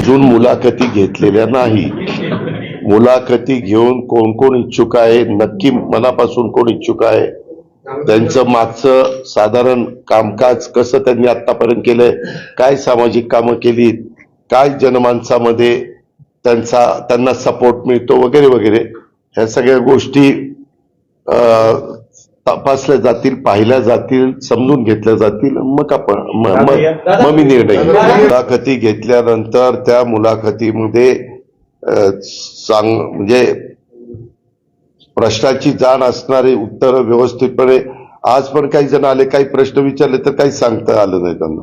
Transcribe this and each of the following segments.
अजून मुलाखती घेतलेल्या नाही. मुलाखती घेऊन कोण कोण इच्छुक आहे नक्की मनापासून कोण इच्छुक आहे? त्यांचं मागचं साधारण कामकाज कसं त्यांनी आतापर्यंत केलंय? काय सामाजिक कामं केली काय जनमानसामध्ये त्यांचा त्यांना सपोर्ट मिळतो? वगैरे वगैरे. ह्या सगळ्या गोष्टी तपासल्या जातील पाहिल्या जातील समजून घेतल्या जातील मग आपण मग मी निर्णय. मुलाखती घेतल्यानंतर त्या मुलाखतीमध्ये सांग म्हणजे प्रश्नाची जाण असणारे उत्तर व्यवस्थितपणे आज पण काही जण आले काही प्रश्न विचारले तर काही सांगता आलं नाही त्यांना.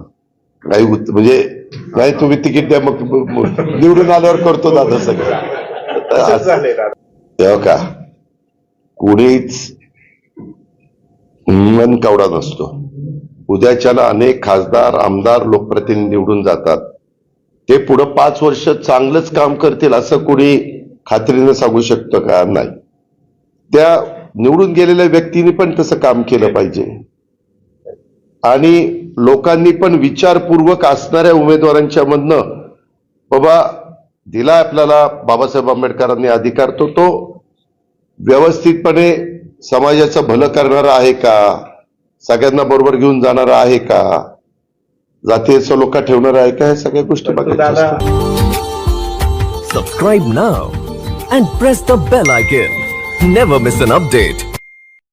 काही म्हणजे नाही तुम्ही तिकीट द्या मग मग निवडून आल्यावर करतो दादा सगळं. तेव्हा का? कुणीच मन कवडा नसतो. उद्याच्याला अनेक खासदार आमदार लोकप्रतिनिधी निवडून जातात. ते पुढं पाच वर्ष चांगलंच काम करतील असं कुणी खात्रीनं सांगू शकतं का? नाही. त्या निवडून गेलेल्या व्यक्तीने पण तसं काम केलं पाहिजे. आणि लोकांनी पण विचारपूर्वक असणाऱ्या उमेदवारांच्या मधनं बाबा दिला आपल्याला. बाबासाहेब आंबेडकरांनी अधिकार तो तो व्यवस्थितपणे समाजाचं भलं करणारा आहे का सगळ्यांना बरोबर घेऊन जाणारा आहे का जातीय सलोखा ठेवणारा आहे का ह्या सगळ्या गोष्टी. Subscribe now and press the bell icon. Never miss an update.